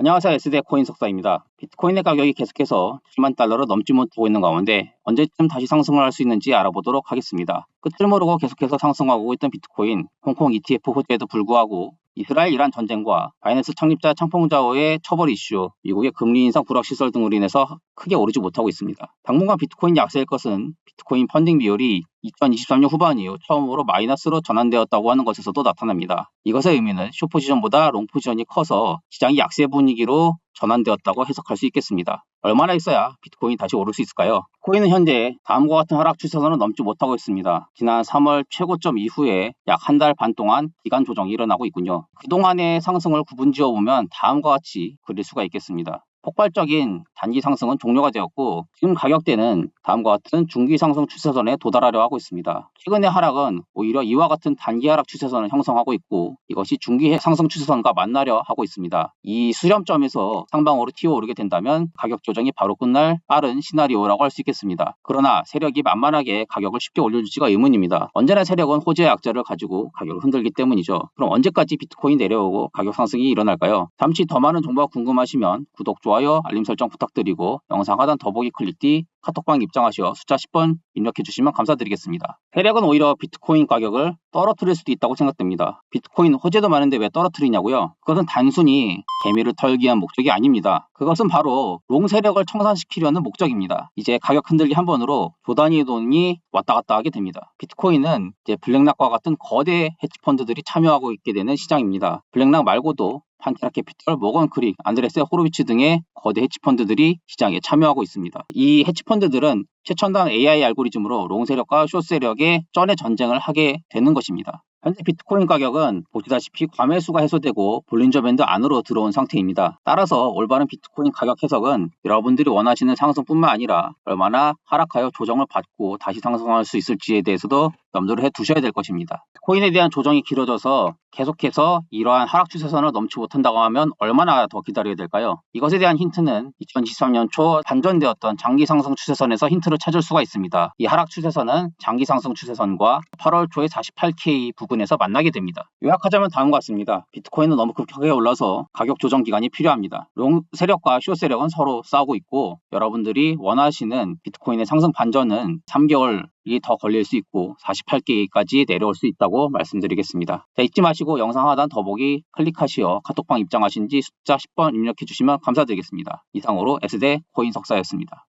안녕하세요. S대 코인 석사입니다. 비트코인의 가격이 계속해서 7만 달러를 넘지 못하고 있는 가운데 언제쯤 다시 상승을 할 수 있는지 알아보도록 하겠습니다. 끝을 모르고 계속해서 상승하고 있던 비트코인, 홍콩 ETF 호재에도 불구하고 이스라엘 이란 전쟁과 바이낸스 창립자 창펑자오의 처벌 이슈, 미국의 금리 인상 불확 시설 등으로 인해서 크게 오르지 못하고 있습니다. 당분간 비트코인 약세일 것은 비트코인 펀딩 비율이 2023년 후반 이후 처음으로 마이너스로 전환되었다고 하는 것에서도 나타납니다. 이것의 의미는 쇼포지션보다 롱포지션이 커서 시장이 약세 분위기로 전환되었다고 해석할 수 있겠습니다. 얼마나 있어야 비트코인이 다시 오를 수 있을까요? 코인은 현재 다음과 같은 하락 추세선을 넘지 못하고 있습니다. 지난 3월 최고점 이후에 약 한 달 반 동안 기간 조정이 일어나고 있군요. 그동안의 상승을 구분지어 보면 다음과 같이 그릴 수가 있겠습니다. 폭발적인 단기 상승은 종료가 되었고 지금 가격대는 다음과 같은 중기 상승 추세선에 도달하려 하고 있습니다. 최근의 하락은 오히려 이와 같은 단기 하락 추세선을 형성하고 있고 이것이 중기 상승 추세선과 만나려 하고 있습니다. 이 수렴점에서 상방으로 튀어오르게 된다면 가격 조정이 바로 끝날 빠른 시나리오라고 할 수 있겠습니다. 그러나 세력이 만만하게 가격을 쉽게 올려주지가 의문입니다. 언제나 세력은 호재의 약자를 가지고 가격을 흔들기 때문이죠. 그럼 언제까지 비트코인 내려오고 가격 상승이 일어날까요? 잠시 더 많은 정보가 궁금하시면 구독, 좋아요, 알림 설정 부탁드리고 영상 하단 더보기 클릭 뒤 카톡방 입장하시어 숫자 10번 입력해 주시면 감사드리겠습니다. 세력은 오히려 비트코인 가격을 떨어뜨릴 수도 있다고 생각됩니다. 비트코인 호재도 많은데 왜 떨어뜨리냐고요? 그것은 단순히 개미를 털기 위한 목적이 아닙니다. 그것은 바로 롱 세력을 청산시키려는 목적입니다. 이제 가격 흔들기 한 번으로 조단위의 돈이 왔다 갔다 하게 됩니다. 비트코인은 이제 블랙락과 같은 거대 헤지펀드들이 참여하고 있게 되는 시장입니다. 블랙락 말고도 판테라 캐피털, 모건 크릭, 안드레스 호로비츠 등의 거대 헤지펀드들이 시장에 참여하고 있습니다. 이 헤지펀드들은 최첨단 AI 알고리즘으로 롱 세력과 숏 세력의 쩐의 전쟁을 하게 되는 것입니다. 현재 비트코인 가격은 보시다시피 과매수가 해소되고 볼린저 밴드 안으로 들어온 상태입니다. 따라서 올바른 비트코인 가격 해석은 여러분들이 원하시는 상승뿐만 아니라 얼마나 하락하여 조정을 받고 다시 상승할 수 있을지에 대해서도 염두를 해 두셔야 될 것입니다. 코인에 대한 조정이 길어져서 계속해서 이러한 하락 추세선을 넘지 못한다고 하면 얼마나 더 기다려야 될까요? 이것에 대한 힌트는 2023년 초 반전되었던 장기 상승 추세선에서 힌트를 찾을 수가 있습니다. 이 하락 추세선은 장기 상승 추세선과 8월 초에 48K 부근에서 만나게 됩니다. 요약하자면 다음과 같습니다. 비트코인은 너무 급격하게 올라서 가격 조정 기간이 필요합니다. 롱 세력과 숏 세력은 서로 싸우고 있고 여러분들이 원하시는 비트코인의 상승 반전은 3개월 이더 걸릴 수 있고 48개까지 내려올 수 있다고 말씀드리겠습니다. 자, 잊지 마시고 영상 하단 더보기 클릭하시어 카톡방 입장하신 지 숫자 10번 입력해 주시면 감사드리겠습니다. 이상으로 S대 코인 석사였습니다.